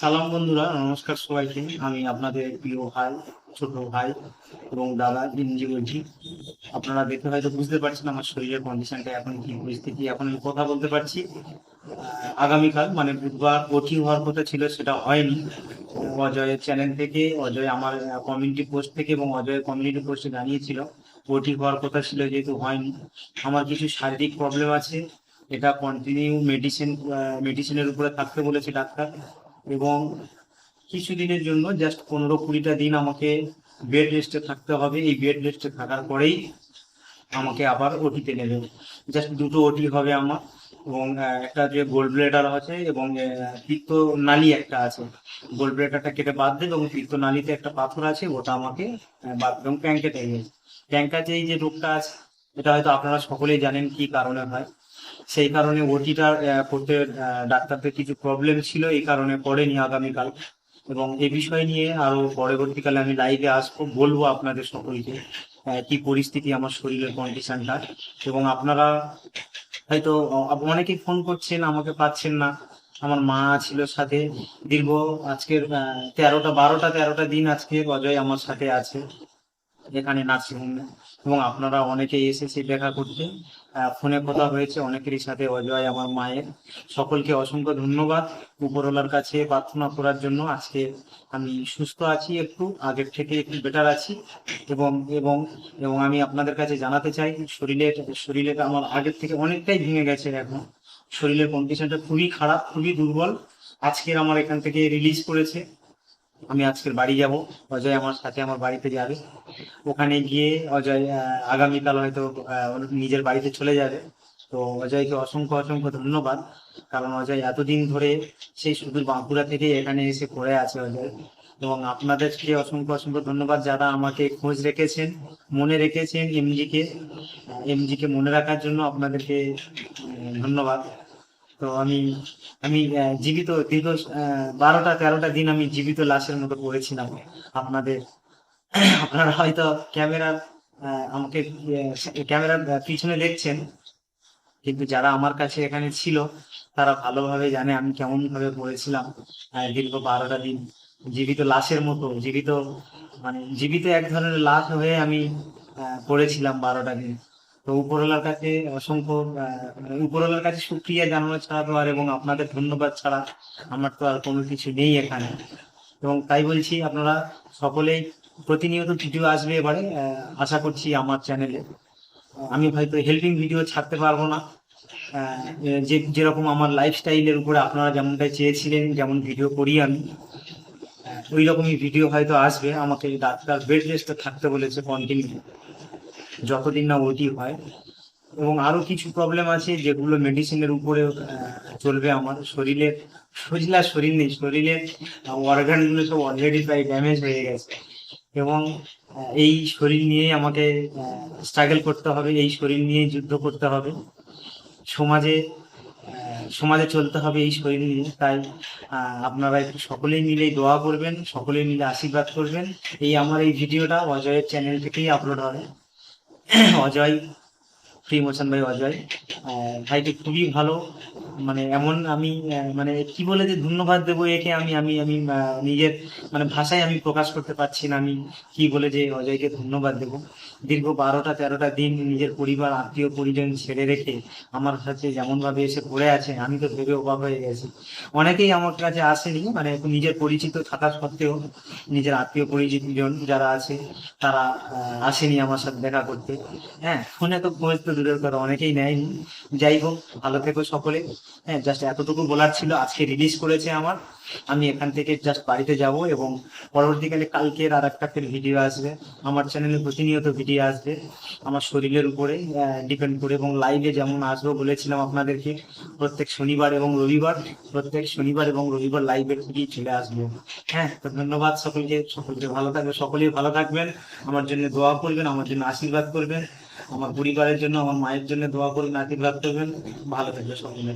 সালাম বন্ধুরা, নমস্কার সবাইকে। আমি আপনাদের প্রিয় ভাই, ছোট ভাই এবং দাদা ইঞ্জি বলছি আপনারা দেখে হয়তো বুঝতে পারছেন আমার শরীরের কন্ডিশনটা এখন কি পরিস্থিতি, এখন আমি কথা বলতে পারছি। আগামীকাল মানে বুধবার ওটি হওয়ার কথা ছিল, সেটা হয়নি। অজয়ের চ্যানেল থেকে, অজয় আমার কমিউনিটি পোস্ট থেকে এবং অজয়ের কমিউনিটি পোস্টে জানিয়েছিল ওটি হওয়ার কথা ছিল যেহেতু হয়নি। আমার কিছু শারীরিক প্রবলেম আছে, এটা কন্টিনিউ মেডিসিন মেডিসিনের উপরে থাকতে বলেছে ডাক্তার। এবং কিছু দিনের জন্য জাস্ট পনেরো কুড়িটা দিন আমাকে বেড রেস্টে থাকতে হবে। এই বেড রেস্টে থাকার পরেই আমাকে আবার ওটিতে নেবে। জাস্ট দুটো ওটি হবে আমার এবং একটা যে গোল্ড ব্লেডার আছে এবং পিত্ত নালী একটা আছে। গোল্ড ব্লেডারটা কেটে বাদ দেবে এবং পিত্ত নালীতে একটা পাথর আছে, ওটা আমাকে বাদ এবং প্যাঙ্কেটে প্যাঙ্কাচে এই যে রোগটা আছে, এটা হয়তো আপনারা সকলেই জানেন কি কারণে হয়। সেই কারণে ওটিটা করতে ডাক্তারদের কিছু প্রবলেম ছিল, এই কারণে করেনি আগামীকাল। এবং এ বিষয় নিয়ে আরও পরবর্তীকালে আমি লাইভে আসব, বলব আপনাদের সকলকে কি পরিস্থিতি আমার শরীরের কন্ডিশনটা এবং আপনারা হয়তো অনেকেই ফোন করছেন, আমাকে পাচ্ছেন না। আমার মা ছিল সাথে, দীর্ঘ আজকের তেরোটা, বারোটা, তেরোটা দিন আজকে অজয় আমার সাথে আছে। এখানে নার্সিংহোমে এবং আপনারা অনেকেই এসেছে দেখা করতে। ফোনে কথা হয়েছে, অনেকেরই সাথে অজয় আমার মায়ের। সকলকে অসংখ্য ধন্যবাদ উপরওয়ালার কাছে প্রার্থনা করার জন্য। আজকে আমি সুস্থ আছি একটু, আগের থেকে একটু বেটার আছি। এবং এবং এবং আমি আপনাদের কাছে জানাতে চাই শরীরের শরীরের আমার আগের থেকে অনেকটাই ভেঙে গেছে এখন। শরীরের কন্ডিশনটা খুবই খারাপ, খুবই দুর্বল। আজকের আমার এখান থেকে রিলিজ করেছে। আমি আজকের বাড়ি যাব। অজয় আমার সাথে আমার বাড়িতে যাবে। ওখানে গিয়ে অজয় আগামীকাল হয়তো নিজের বাড়িতে চলে যাবে। তো অজয়কে অসংখ্য অসংখ্য ধন্যবাদ। কারণ অজয় এতদিন ধরে সেই সুদূর বাঁকুড়া থেকে এখানে এসে পড়ে আছে অজয়। এবং আপনাদেরকে অসংখ্য অসংখ্য ধন্যবাদ যারা আমাকে খোঁজ রেখেছেন, মনে রেখেছেন এমজিকে। এমজিকে মনে রাখার জন্য আপনাদেরকে ধন্যবাদ। তো আমি আমি জীবিত দীর্ঘ বারোটা, তেরোটা দিন আমি জীবিত লাশের মতো পড়েছিলাম। আপনাদের, আপনারা হয়তো ক্যামেরার আমাকে ক্যামেরার পিছনে দেখছেন, কিন্তু যারা আমার কাছে এখানে ছিল, তারা ভালোভাবে জানে আমি কেমন ভাবে পড়েছিলাম দীর্ঘ বারোটা দিন জীবিত লাশের মতো, জীবিত মানে জীবিত এক ধরনের লাশ হয়ে আমি পড়েছিলাম বারোটা দিন। তো উপরওয়ালার কাছে অসংখ্য উপরওয়ালার কাছে সুক্রিয়া জানানো ছাড়া তো আর এবং আপনাদের ধন্যবাদ ছাড়া আমার তো আর কোনো কিছু নেই এখানে। এবং তাই বলছি, আপনারা সকলেই প্রতিনিয়ত ভিডিও আসবে এবারে আশা করছি আমার চ্যানেলে। আমি হয়তো হেল্পিং ভিডিও ছাড়তে পারব না। যে, যেরকম আমার লাইফস্টাইলের উপরে আপনারা যেমনটা চেয়েছিলেন, যেমন ভিডিও করি আমি ওই রকমই ভিডিও হয়তো আসবে। আমাকে ডাক্তার বেড রেস্টে থাকতে বলেছে কন্টিনিউ যতদিন না ওটি হয়। এবং আরও কিছু প্রবলেম আছে যেগুলো মেডিসিনের উপরে চলবে আমার শরীরের শরীর শরীর নেই। শরীরের অর্গানগুলো সব অলরেডি প্রায় ড্যামেজ হয়ে গেছে। এবং এই শরীর নিয়ে আমাকে স্ট্রাগল করতে হবে, এই শরীর নিয়ে যুদ্ধ করতে হবে। সমাজে সমাজে চলতে হবে এই শরীর নিয়ে। তাই আপনারা একটু সকলেই মিলে দোয়া করবেন, সকলেই মিলে আশীর্বাদ করবেন। এই আমার এই ভিডিওটা অজয়ের চ্যানেল থেকেই আপলোড হবে। অজয় ফ্রি মোশন ভাই অজয় ভাইটি খুবই ভালো। মানে এমন আমি মানে কি বলে যে ধন্যবাদ দেবো একে আমি আমি আমি নিজের মানে ভাষায় আমি প্রকাশ করতে পারছি না, আমি কি বলে যে অজয়কে ধন্যবাদ দেবো। দীর্ঘ বারোটা, তেরোটা দিন নিজের পরিবার, আত্মীয় পরিজন ছেড়ে রেখে আমার কাছে যেমন ভাবে এসে পড়ে আছে, আমি তো ভেবে অবাক হয়ে গেছি। অনেকেই আমার কাছে আসেনি মানে নিজের পরিচিত থাকা সত্ত্বেও নিজের আত্মীয় পরিচিত জন যারা আছে, তারা আসেনি আমার সাথে দেখা করতে। হ্যাঁ ফোনে তো খোঁজ তো দূরের কথা, অনেকেই নেয়নি। যাই হোক, ভালো থেকো সকলে। হ্যাঁ জাস্ট এতটুকু বলার ছিল। আজকে রিলিজ করেছে আমার। আমি এখান থেকে জাস্ট বাড়িতে যাব এবং পরবর্তীকালে কালকের আর একটা ভিডিও আসবে। আমার চ্যানেলে প্রতিনিয়ত ভিডিও আসবে। আমার শরীরের উপরে ডিপেন্ড করে এবং লাইভে যেমন আসব বলেছিলাম আপনাদেরকে, প্রত্যেক শনিবার এবং রবিবার, প্রত্যেক শনিবার এবং রবিবার লাইভে ঠিকই চলে আসব। হ্যাঁ তো ধন্যবাদ সকলকে। সকলকে ভালো থাকবে সকলেই ভালো থাকবেন। আমার জন্য দোয়া করবেন, আমার জন্য আশীর্বাদ করবেন। আমার পরিবারের জন্য আমার মায়ের জন্য দোয়া করবেন আশীর্বাদ করবেন। ভালো থাকবে সকলে।